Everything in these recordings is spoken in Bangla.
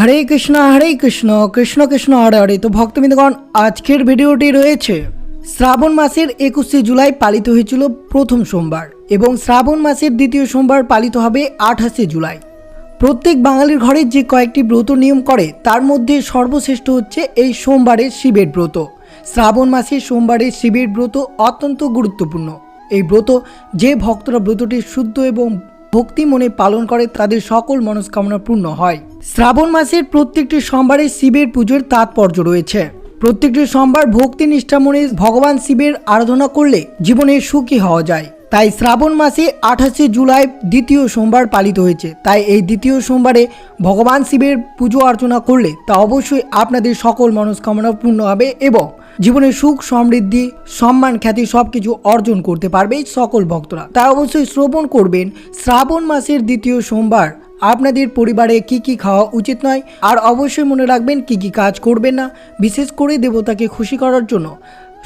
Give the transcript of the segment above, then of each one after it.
হরে কৃষ্ণ হরে কৃষ্ণ কৃষ্ণ কৃষ্ণ, হরে হরে। তো ভক্তবৃন্দগণ, আজকের ভিডিওটি রয়েছে শ্রাবণ মাসের একুশে জুলাই পালিত হয়েছিল প্রথম সোমবার এবং শ্রাবণ মাসের দ্বিতীয় সোমবার পালিত হবে আঠাশে জুলাই। প্রত্যেক বাঙালির ঘরে যে কয়েকটি ব্রত নিয়ম করে, তার মধ্যে সর্বশ্রেষ্ঠ হচ্ছে এই সোমবারের শিবের ব্রত। শ্রাবণ মাসে সোমবারের শিবের ব্রত অত্যন্ত গুরুত্বপূর্ণ। এই ব্রত, যে ভক্তরা ব্রতটি শুদ্ধ এবং ভক্তি মনে পালন করে, তাদের সকল মনস্কামনা পূর্ণ হয়। শ্রাবণ মাসের প্রত্যেকটি সোমবারে শিবের পুজোর তাৎপর্য রয়েছে। প্রত্যেকটি সোমবার ভক্তি নিষ্ঠা মনে ভগবান শিবের আরাধনা করলে জীবনে সুখী হওয়া যায়। তাই শ্রাবণ মাসে আঠাশে জুলাই দ্বিতীয় সোমবার পালিত হয়েছে। তাই এই দ্বিতীয় সোমবারে ভগবান শিবের পুজো অর্চনা করলে তা অবশ্যই আপনাদের সকল মনস্কামনা পূর্ণ হবে এবং জীবনে সুখ, সমৃদ্ধি, সম্মান, খ্যাতি সবকিছু অর্জন করতে পারবে সকল ভক্তরা। তাই অবশ্যই শ্রবণ করবেন শ্রাবণ মাসের দ্বিতীয় সোমবার। আপনাদের পরিবারে কি কি খাওয়া উচিত নয়? আর অবশ্যই মনে রাখবেন কি কি কাজ করবেন না, বিশেষ করে দেবতাকে খুশি করার জন্য।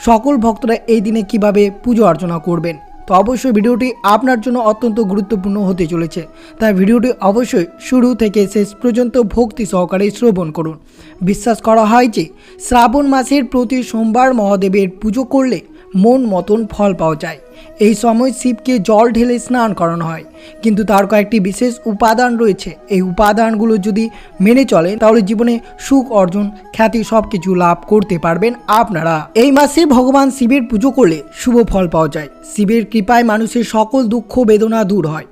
সকল ভক্তরা এই দিনে কীভাবে পুজো অর্চনা করবেন? তো অবশ্যই ভিডিওটি আপনার জন্য অত্যন্ত গুরুত্বপূর্ণ হতে চলেছে। তাই ভিডিওটি অবশ্যই শুরু থেকে শেষ পর্যন্ত ভক্তি সহকারে শ্রবণ করুন। বিশ্বাস করা হয় যে শ্রাবণ মাসের প্রতি সোমবার মহাদেবের পুজো করলে মন মতন ফল পাওয়া যায়। এই সময় শিবকে জল ঢেলে স্নান করানো হয়। কিন্তু তার কয়েকটি বিশেষ উপাদান রয়েছে। এই উপাদানগুলো যদি মেনে চলে, তাহলে জীবনে সুখ অর্জন, খ্যাতি সব কিছু লাভ করতে পারবেন আপনারা। এই মাসে ভগবান শিবের পুজো করলে শুভ ফল পাওয়া যায়। শিবের কৃপায় মানুষের সকল দুঃখ, বেদনা দূর হয়।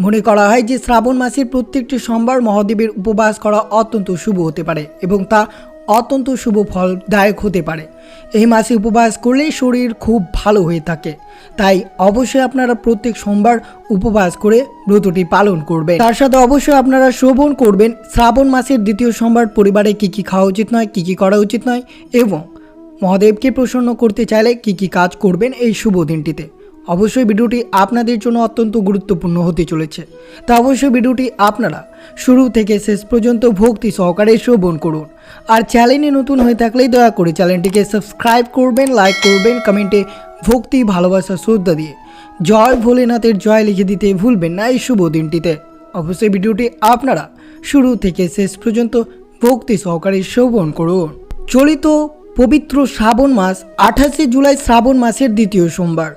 মনে করা হয় যে শ্রাবণ মাসের প্রত্যেকটি সোমবার মহাদেবের উপবাস করা অত্যন্ত শুভ হতে পারে এবং তা অত্যন্ত শুভ ফলদায়ক হতে পারে। এই মাসে উপবাস করলে শরীর খুব ভালো হয়ে থাকে। তাই অবশ্যই আপনারা প্রত্যেক সোমবার উপবাস করে ব্রতটি পালন করবেন। তার সাথে অবশ্যই আপনারা শ্রবণ করবেন। শ্রাবণ মাসের দ্বিতীয় সোমবার পরিবারে কি কি খাওয়া উচিত নয়, কি কি করা উচিত নয় এবং মহাদেবকে প্রসন্ন করতে চাইলে কি কি কাজ করবেন এই শুভ দিনটিতে। অবশ্যই ভিডিওটি আপনাদের জন্য অত্যন্ত গুরুত্বপূর্ণ হতে চলেছে। তা অবশ্যই ভিডিওটি আপনারা শুরু থেকে শেষ পর্যন্ত ভক্তি সহকারে শ্রবণ করুন। আর চ্যানেলে নতুন হয়ে থাকলেই দয়া করে চ্যানেলটিকে সাবস্ক্রাইব করবেন, লাইক করবেন, কমেন্টে ভক্তি, ভালোবাসা, শ্রদ্ধা দিয়ে জয় ভোলেনাথের জয় লিখে দিতে ভুলবেন না এই শুভ দিনটিতে। অবশ্যই ভিডিওটি আপনারা শুরু থেকে শেষ পর্যন্ত ভক্তি সহকারে শ্রবণ করুন। চলিত পবিত্র শ্রাবণ মাস আঠাশে জুলাই শ্রাবণ মাসের দ্বিতীয় সোমবার।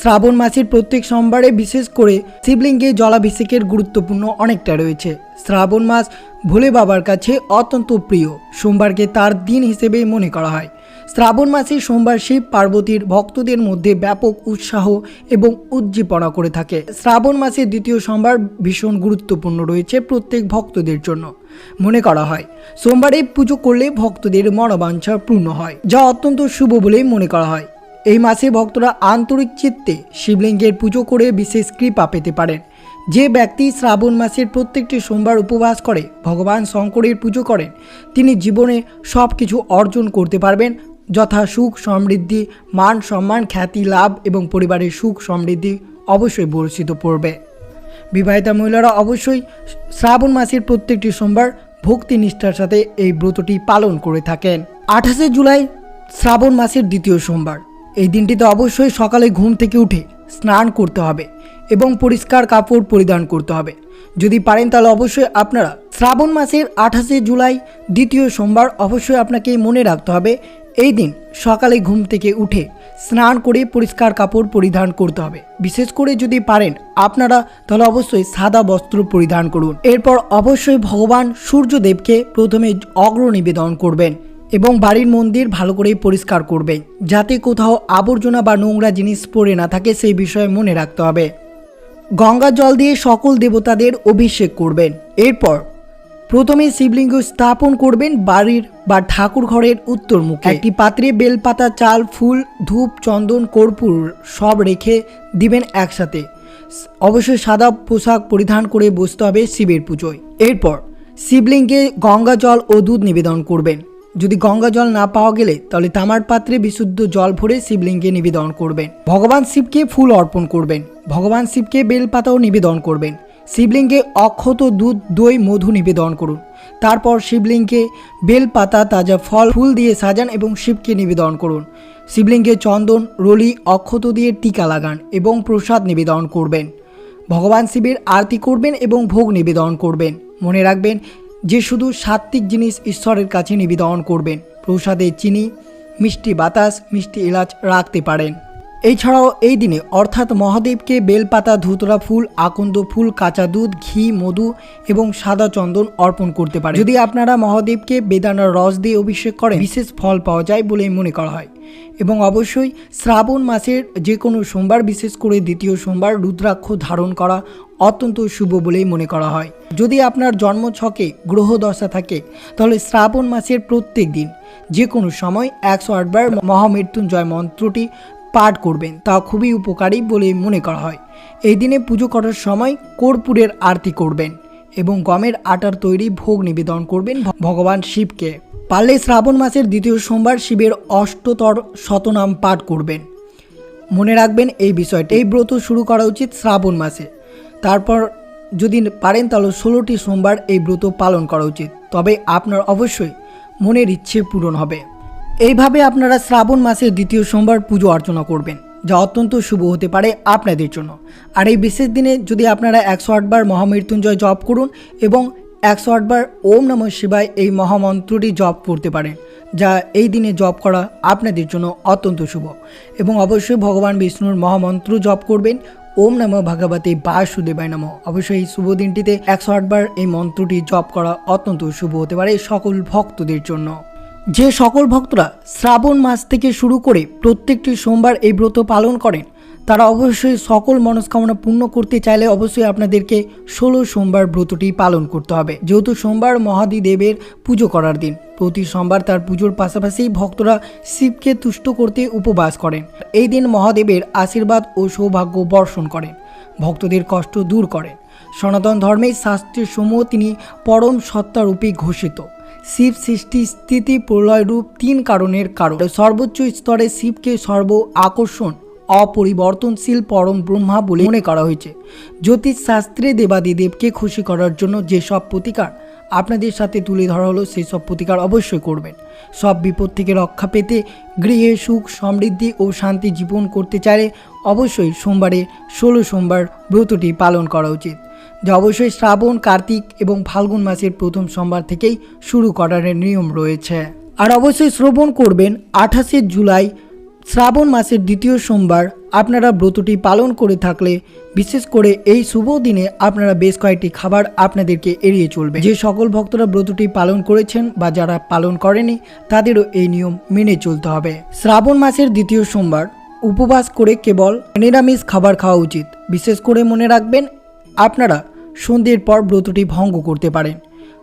শ্রাবণ মাসের প্রত্যেক সোমবারে বিশেষ করে শিবলিঙ্গে জলাভিষেকের গুরুত্বপূর্ণ অনেকটা রয়েছে। শ্রাবণ মাস ভোলে বাবার কাছে অত্যন্ত প্রিয়। সোমবারকে তার দিন হিসেবে মনে করা হয়। শ্রাবণ মাসে সোমবার শিব পার্বতীর ভক্তদের মধ্যে ব্যাপক উৎসাহ এবং উজ্জীবনা করে থাকে। শ্রাবণ মাসের দ্বিতীয় সোমবার ভীষণ গুরুত্বপূর্ণ রয়েছে প্রত্যেক ভক্তদের জন্য। মনে করা হয়, সোমবারে পুজো করলে ভক্তদের মনোবাঞ্ছা পূর্ণ হয়, যা অত্যন্ত শুভ বলেই মনে করা হয়। এই মাসে ভক্তরা আন্তরিক চিত্তে শিবলিঙ্গের পুজো করে বিশেষ কৃপা পেতে পারেন। যে ব্যক্তি শ্রাবণ মাসের প্রত্যেকটি সোমবার উপবাস করে, ভগবান শঙ্করের পুজো করেন, তিনি জীবনে সব কিছু অর্জন করতে পারবেন। যথা সুখ সমৃদ্ধি, মান সম্মান, খ্যাতি, লাভ এবং পরিবারের সুখ সমৃদ্ধি অবশ্যই বর্ষিত পড়বে। বিবাহিতা মহিলারা অবশ্যই শ্রাবণ মাসের প্রত্যেকটি সোমবার ভক্তি নিষ্ঠার সাথে এই ব্রতটি পালন করে থাকেন। আঠাশে জুলাই শ্রাবণ মাসের দ্বিতীয় সোমবার। এই দিনটিতে অবশ্যই সকালে ঘুম থেকে উঠে স্নান করতে হবে এবং পরিষ্কার কাপড় পরিধান করতে হবে। যদি পারেন তাহলে অবশ্যই আপনারা শ্রাবণ মাসের আঠাশে জুলাই, দ্বিতীয় সোমবার অবশ্যই আপনাকে মনে রাখতে হবে, এই দিন সকালে ঘুম থেকে উঠে স্নান করে পরিষ্কার কাপড় পরিধান করতে হবে। বিশেষ করে যদি পারেন আপনারা, তাহলে অবশ্যই সাদা বস্ত্র পরিধান করুন। এরপর অবশ্যই ভগবান সূর্যদেবকে প্রথমে অগ্র নিবেদন করবেন। এবং বাড়ির মন্দির ভালো করে পরিষ্কার করবে, যাতে কোথাও আবর্জনা বা নোংরা জিনিস পড়ে না থাকে সেই বিষয়ে মনে রাখতে হবে। গঙ্গা জল দিয়ে সকল দেবতাদের অভিষেক করবেন। এরপর প্রথমে শিবলিঙ্গ স্থাপন করবেন বাড়ির বা ঠাকুর ঘরের উত্তর মুখে একটি পাত্রে বেলপাতা, চাল, ফুল, ধূপ, চন্দন, কর্পূর সব রেখে দিবেন একসাথে। অবশ্যই সাদা পোশাক পরিধান করে বসতে হবে শিবের পুজোয়। এরপর শিবলিঙ্গে গঙ্গা জল ও দুধ নিবেদন করবেন। যদি গঙ্গা জল না পাওয়া গেলে তাহলে তামার পাত্রে বিশুদ্ধ জল ভরে শিবলিঙ্গে নিবেদন করবেন। ভগবান শিবকে ফুল অর্পণ করবেন। ভগবান শিবকে বেলপাতাও নিবেদন করবেন। শিবলিঙ্গে অক্ষত দুধ, দই, মধু নিবেদন করুন। তারপর শিবলিঙ্গে বেলপাতা, তাজা ফল, ফুল দিয়ে সাজান এবং শিবকে নিবেদন করুন। শিবলিঙ্গে চন্দন, রলি, অক্ষত দিয়ে টিকা লাগান এবং প্রসাদ নিবেদন করবেন। ভগবান শিবের আরতি করবেন এবং ভোগ নিবেদন করবেন। মনে রাখবেন যে শুধু সাত্ত্বিক জিনিস ঈশ্বরের কাছে নিবেদন করবেন। প্রসাদে চিনি, মিষ্টি বাতাস, মিষ্টি এলাচ রাখতে পারেন। এছাড়াও এই দিনে অর্থাৎ মহাদেবকে বেলপাতা, ধুতরা ফুল, আকন্দ ফুল, কাঁচা দুধ, ঘি, মধু এবং সাদা চন্দন অর্পণ করতে পারে যদি আপনারা মহাদেবকে বেদানার রস দিয়ে অভিষেক করেন, বিশেষ ফল পাওয়া যায় বলে মনে করা হয়। এবং অবশ্যই শ্রাবণ মাসের যে কোনো সোমবার, বিশেষ করে দ্বিতীয় সোমবার, রুদ্রাক্ষ ধারণ করা অত্যন্ত শুভ বলেই মনে করা হয়। যদি আপনার জন্মছকে গ্রহ দশা থাকে, তাহলে শ্রাবণ মাসের প্রত্যেক দিন যে কোনো সময় একশো আটবার মহামৃত্যুঞ্জয় মন্ত্রটি পাঠ করবেন। তা খুবই উপকারী বলে মনে করা হয়। এই দিনে পুজো করার সময় কর্পূরের আরতি করবেন এবং গমের আটার তৈরি ভোগ নিবেদন করবেন ভগবান শিবকে। পারলে শ্রাবণ মাসের দ্বিতীয় সোমবার শিবের অষ্টতর শতনাম পাঠ করবেন। মনে রাখবেন এই বিষয়টি। এই ব্রত শুরু করা উচিত শ্রাবণ মাসে। তারপর যদি পারেন তাহলে ষোলোটি সোমবার এই ব্রত পালন করা উচিত। তবে আপনার অবশ্যই মনের ইচ্ছে পূরণ হবে। এইভাবে আপনারা শ্রাবণ মাসের দ্বিতীয় সোমবার পুজো অর্চনা করবেন, যা অত্যন্ত শুভ হতে পারে আপনাদের জন্য। আর এই বিশেষ দিনে যদি আপনারা একশো আটবার মহামৃত্যুঞ্জয় জপ করুন এবং একশো আটবার ওম নম শিবায় এই মহামন্ত্রটি জপ করতে পারেন, যা এই দিনে জপ করা আপনাদের জন্য অত্যন্ত শুভ। এবং অবশ্যই ভগবান বিষ্ণুর মহামন্ত্র জপ করবেন ওম নম ভগবতে বাসুদেবায় নম। অবশ্যই শুভ দিনটিতে একশো আটবার এই মন্ত্রটি জপ করা অত্যন্ত শুভ হতে পারে সকল ভক্তদের জন্য। যে সকল ভক্তরা শ্রাবণ মাস থেকে শুরু করে প্রত্যেকটি সোমবার এই ব্রত পালন করেন তারা অবশ্যই সকল মনস্কামনা পূর্ণ করতে চাইলে অবশ্যই আপনাদেরকে ষোলো সোমবার ব্রতটি পালন করতে হবে। যেহেতু সোমবার মহাদিদেবের পুজো করার দিন, প্রতি সোমবার তার পুজোর পাশাপাশি ভক্তরা শিবকে তুষ্ট করতে উপবাস করেন। এই দিন মহাদেবের আশীর্বাদ ও সৌভাগ্য বর্ষণ করেন, ভক্তদের কষ্ট দূর করেন। সনাতন ধর্মের শাস্ত্রের সমূহ তিনি পরম সত্তারূপে ঘোষিত। শিব সৃষ্টি স্থিতি প্রলয় রূপ তিন কারণের কারণ। সর্বোচ্চ স্তরে শিবকে সর্ব আকর্ষণ অপরিবর্তনশীল পরম ব্রহ্মা বলে মনে করা হয়েছে। জ্যোতিষ শাস্ত্রে দেবাদিদেবকে খুশি করার জন্য যেসব প্রতিকার আপনাদের সাথে তুলে ধরা হলো সেই সব প্রতিকার অবশ্যই করবেন। সব বিপদ থেকে রক্ষা পেতে গৃহে সুখ, সমৃদ্ধি ও শান্তি জীবন করতে চাইলে অবশ্যই সোমবারে ষোলো সোমবার ব্রতটি পালন করা উচিত। যা অবশ্যই শ্রাবণ, কার্তিক এবং ফাল্গুন মাসের প্রথম সোমবার থেকেই শুরু করার নিয়ম রয়েছে। আর অবশ্যই শ্রবণ করবেন আঠাশে জুলাই শ্রাবণ মাসের দ্বিতীয় সোমবার আপনারা ব্রতটি পালন করে থাকলে, বিশেষ করে এই শুভ দিনে আপনারা বেশ কয়েকটি খাবার আপনাদেরকে এড়িয়ে চলবে। যে সকল ভক্তরা ব্রতটি পালন করেছেন বা যারা পালন করেনি, তাদেরও এই নিয়ম মেনে চলতে হবে। শ্রাবণ মাসের দ্বিতীয় সোমবার উপবাস করে কেবল নিরামিষ খাবার খাওয়া উচিত। বিশেষ করে মনে রাখবেন, আপনারা সন্ধ্যের পর ব্রতটি ভঙ্গ করতে পারেন।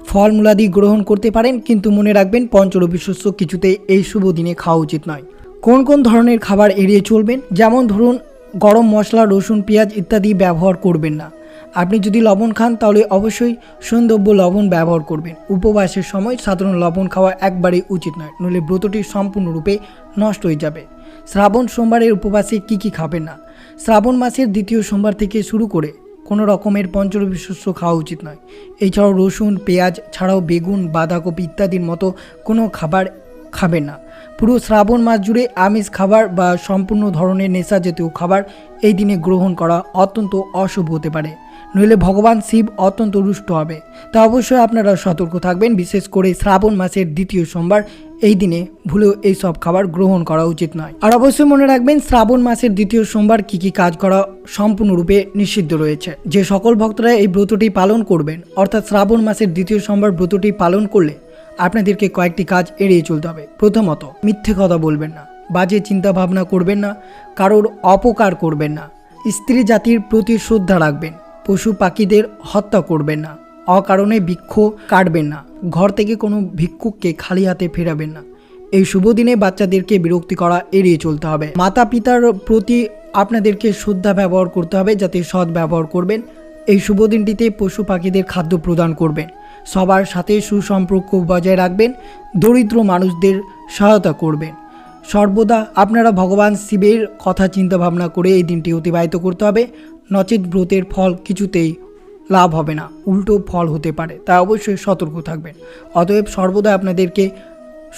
ফলমূলাদি গ্রহণ করতে পারেন, কিন্তু মনে রাখবেন, পঞ্চরবি শস্য কিছুতেই এই শুভ দিনে খাওয়া উচিত নয়। কোন কোন ধরনের খাবার এড়িয়ে চলবেন? যেমন ধরুন, গরম মশলা, রসুন, পেঁয়াজ ইত্যাদি ব্যবহার করবেন না। আপনি যদি লবণ খান, তাহলে অবশ্যই সৌন্দর্য লবণ ব্যবহার করবেন। উপবাসের সময় সাধারণ লবণ খাওয়া একবারেই উচিত নয়, নইলে ব্রতটি সম্পূর্ণরূপে নষ্ট হয়ে যাবে। শ্রাবণ সোমবারের উপবাসে কি কি খাবেন না? শ্রাবণ মাসের দ্বিতীয় সোমবার থেকে শুরু করে কোনো রকমের পঞ্চরবি শস্য খাওয়া উচিত নয়। এছাড়াও রসুন, পেঁয়াজ ছাড়াও বেগুন, বাঁধাকপি ইত্যাদির মতো কোনো খাবার খাবেন না। পুরো শ্রাবণ মাস জুড়ে আমিষ খাবার বা সম্পূর্ণ ধরনের নেশা জাতীয় খাবার এই দিনে গ্রহণ করা অত্যন্ত অশুভ হতে পারে। নইলে ভগবান শিব অত্যন্ত রুষ্ট হবে। তা অবশ্যই আপনারা সতর্ক থাকবেন, বিশেষ করে শ্রাবণ মাসের দ্বিতীয় সোমবার। এই দিনে ভুলেও এই সব খাবার গ্রহণ করা উচিত নয়। আর অবশ্যই মনে রাখবেন, শ্রাবণ মাসের দ্বিতীয় সোমবার কি কি কাজ করা সম্পূর্ণরূপে নিষিদ্ধ রয়েছে। যে সকল ভক্তরা এই ব্রতটি পালন করবেন, অর্থাৎ শ্রাবণ মাসের দ্বিতীয় সোমবার ব্রতটি পালন করলে আপনাদেরকে কয়েকটি কাজ এড়িয়ে চলতে হবে। প্রথমত, মিথ্যে কথা বলবেন না। বাজে চিন্তা ভাবনা করবেন না। কারোর অপকার করবেন না। স্ত্রী জাতির প্রতি শ্রদ্ধা রাখবেন। পশু পাখিদের হত্যা করবেন না। অকারণে বৃক্ষ কাটবেন না। ঘর থেকে কোনো ভিক্ষুককে খালি হাতে ফেরাবেন না। এই শুভ দিনে বাচ্চাদেরকে বিরক্তি করা এড়িয়ে চলতে হবে। মাতা পিতার প্রতি আপনাদেরকে শ্রদ্ধা ব্যবহার করতে হবে, যাতে সৎ ব্যবহার করবেন। এই শুভ দিনটিতে পশু পাখিদের খাদ্য প্রদান করবেন। সবার সাথে সুসম্পর্ক বজায় রাখবেন, দরিদ্র মানুষদের সহায়তা করবেন। সর্বদা আপনারা ভগবান শিবের কথা চিন্তা ভাবনা করে এই দিনটি অতিবাহিত করতে হবে। নচেত ব্রতের ফল কিছুতেই লাভ হবে না, উল্টো ফল হতে পারে, তা অবশ্যই সতর্ক থাকবেন। অতএব সর্বদা আপনাদেরকে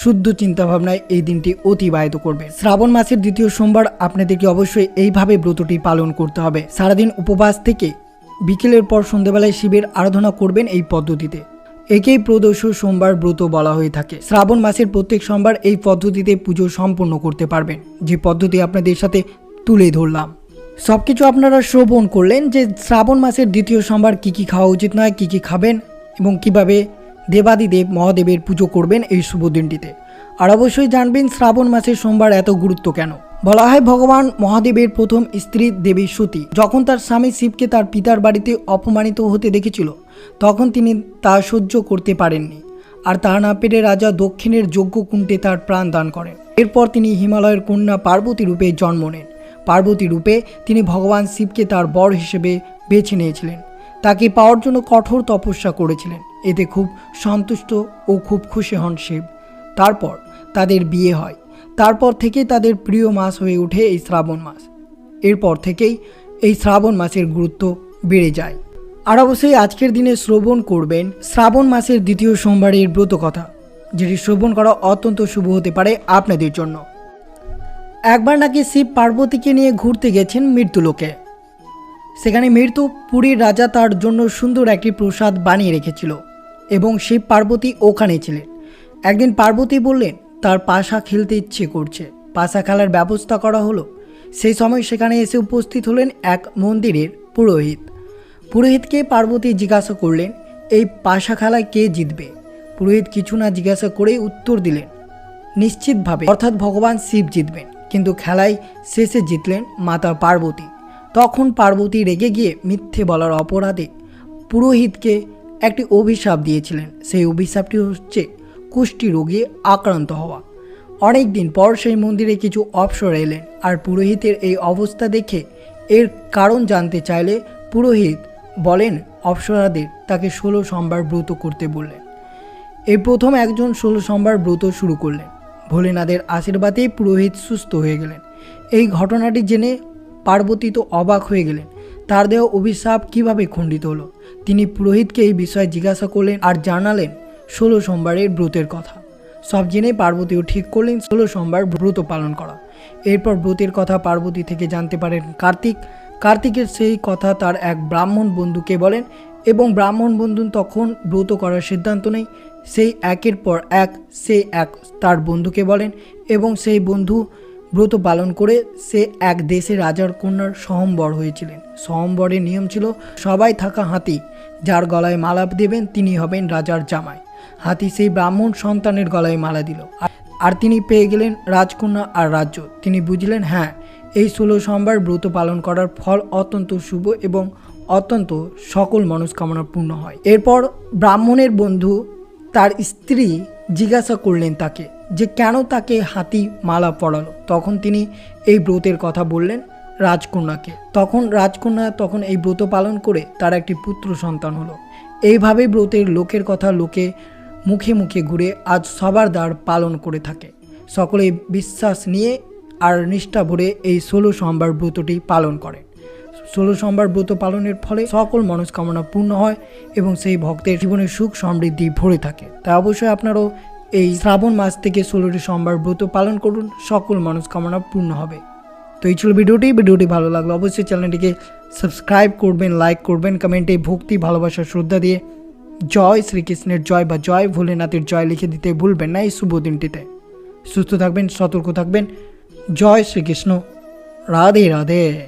শুদ্ধ চিন্তাভাবনায় এই দিনটি অতিবাহিত করবেন। শ্রাবণ মাসের দ্বিতীয় সোমবার আপনাদেরকে অবশ্যই এইভাবে ব্রতটি পালন করতে হবে। সারাদিন উপবাস থেকে বিকেলের পর সন্ধ্যেবেলায় শিবের আরাধনা করবেন এই পদ্ধতিতে। একেই প্রদোষ সোমবার ব্রত বলা হয়ে থাকে। শ্রাবণ মাসের প্রত্যেক সোমবার এই পদ্ধতিতে পুজো সম্পন্ন করতে পারবেন। যে পদ্ধতি আপনাদের সাথে তুলে ধরলাম। সব কিছু আপনারা শ্রবণ করলেন যে শ্রাবণ মাসের দ্বিতীয় সোমবার কী কী খাওয়া উচিত নয়, কী কী খাবেন এবং কীভাবে দেবাদিদেব মহাদেবের পুজো করবেন এই শুভ দিনটিতে। আর অবশ্যই জানবেন শ্রাবণ মাসের সোমবার এত গুরুত্ব কেন? বলা হয় ভগবান মহাদেবের প্রথম স্ত্রী দেবী সতী। যখন তার স্বামী শিবকে তার পিতার বাড়িতে অপমানিত হতে দেখেছিল, তখন তিনি তা সহ্য করতে পারেননি। আর তা না পেরে রাজা দক্ষিণের যজ্ঞকুণ্ডে তার প্রাণ দান করেন। এরপর তিনি হিমালয়ের কন্যা পার্বতী রূপে জন্ম নেন। পার্বতী রূপে তিনি ভগবান শিবকে তার বর হিসেবে বেছে নিয়েছিলেন। তাকে পাওয়ার জন্য কঠোর তপস্যা করেছিলেন। এতে খুব সন্তুষ্ট ও খুব খুশি হন শিব। তারপর তাদের বিয়ে হয়। তারপর থেকে তাদের প্রিয় মাস হয়ে ওঠে এই শ্রাবণ মাস। এরপর থেকেই এই শ্রাবণ মাসের গুরুত্ব বেড়ে যায়। আর অবশ্যই আজকের দিনে শ্রবণ করবেন শ্রাবণ মাসের দ্বিতীয় সোমবারের ব্রত কথা, যেটি শ্রবণ করা অত্যন্ত শুভ হতে পারে আপনাদের জন্য। একবার নাকি শিব পার্বতীকে নিয়ে ঘুরতে গেছেন মৃত্যুলোকে সেখানে মৃত্যু পুরীর রাজা তার জন্য সুন্দর একটি প্রসাদ বানিয়ে রেখেছিল এবং শিব পার্বতী ওখানে ছিলেন। একদিন পার্বতী বললেন তার পাশা খেলতে ইচ্ছে করছে। পাশা খেলার ব্যবস্থা করা হলো। সেই সময় সেখানে এসে উপস্থিত হলেন এক মন্দিরের পুরোহিত। পুরোহিতকে পার্বতী জিজ্ঞাসা করলেন, এই পাশা খেলায় কে জিতবে? পুরোহিত কিছু না জিজ্ঞাসা করেই উত্তর দিলেন, নিশ্চিতভাবে। অর্থাৎ ভগবান শিব জিতবেন। কিন্তু খেলায় শেষে জিতলেন মাতা পার্বতী। তখন পার্বতী রেগে গিয়ে মিথ্যে বলার অপরাধে পুরোহিতকে একটি অভিশাপ দিয়েছিলেন। সেই অভিশাপটি হচ্ছে কুষ্টি রোগে আক্রান্ত হওয়া। অনেক দিন পর সেই মন্দিরে কিছু অপসর এলেন আর পুরোহিতের এই অবস্থা দেখে এর কারণ জানতে চাইলে পুরোহিত বলেন অপসরাদের তাকে ষোলো সোমবার ব্রত করতে বললেন। এই প্রথম একজন ষোলো সোমবার ব্রত শুরু করলেন। ভোলেনাথের আশীর্বাদেই পুরোহিত সুস্থ হয়ে গেলেন। এই ঘটনাটি জেনে পার্বতী তো অবাক হয়ে গেলেন। তার দেহ অভিশাপ কীভাবে খণ্ডিত হলো? তিনি পুরোহিতকে এই বিষয়ে জিজ্ঞাসা করলেন আর জানালেন ষোলো সোমবারের ব্রতের কথা। সব জেনে পার্বতীও ঠিক করলেন, ষোলো সোমবার ব্রত পালন করা। এরপর ব্রতের কথা পার্বতী থেকে জানতে পারেন কার্তিক। কার্তিকের সেই কথা তার এক ব্রাহ্মণ বন্ধুকে বলেন এবং ব্রাহ্মণ বন্ধু তখন ব্রত করার সিদ্ধান্ত নেই সেই একের পর এক, সে এক তার বন্ধুকে বলেন এবং সেই বন্ধু ব্রত পালন করে সে এক দেশে রাজার কন্যার সহম্বর হয়েছিলেন। সহম্বরের নিয়ম ছিল, সবাই থাকা হাতি, যার গলায় মালাপ দেবেন তিনি হবেন রাজার জামাই। হাতি সেই ব্রাহ্মণ সন্তানের গলায় মালা দিল। আর- তিনি পেয়ে গেলেন রাজকন্যা আর রাজ্য। তিনি বুঝলেন হ্যাঁ এই ষোলো সোমবার ব্রত পালন করার ফল অত্যন্ত শুভ এবং অত্যন্ত সকল মনস্কামনা পূর্ণ হয়। এরপর ব্রাহ্মণের বন্ধু তার স্ত্রী জিজ্ঞাসা করলেন তাকে যে, কেন তাকে হাতি মালা পরালো? তখন তিনি এই ব্রতের কথা বললেন রাজকন্যাকে। তখন রাজকন্যা তখন এই ব্রত পালন করে তার একটি পুত্র সন্তান হলো। এইভাবে ব্রতের লোকের কথা লোকে মুখে মুখে ঘুরে আজ সবার দ্বার পালন করে থাকে। সকলে বিশ্বাস নিয়ে আর নিষ্ঠা ভরে এই ষোলো সোমবার ব্রতটি পালন করে। ষোলো সোমবার ব্রত পালনের ফলে সকল মনস্কামনা পূর্ণ হয় এবং সেই ভক্তের জীবনে সুখ সমৃদ্ধি ভরে থাকে। তাই অবশ্যই আপনারাও এই শ্রাবণ মাস থেকে ষোলোটি সোমবার ব্রত পালন করুন, সকল মনস্কামনা পূর্ণ হবে। তো এই ছিল ভিডিওটি। ভিডিওটি ভালো লাগল অবশ্যই চ্যানেলটিকে সাবস্ক্রাইব করবেন, লাইক করবেন, কমেন্টে ভক্তি, ভালোবাসা, শ্রদ্ধা দিয়ে জয় শ্রীকৃষ্ণের জয় বা জয় ভোলেনাথের জয় লিখে দিতে ভুলবেন না এই শুভ দিনটিতে। সুস্থ থাকবেন, সতর্ক থাকবেন। জয় শ্রীকৃষ্ণ। রাধে রাধে।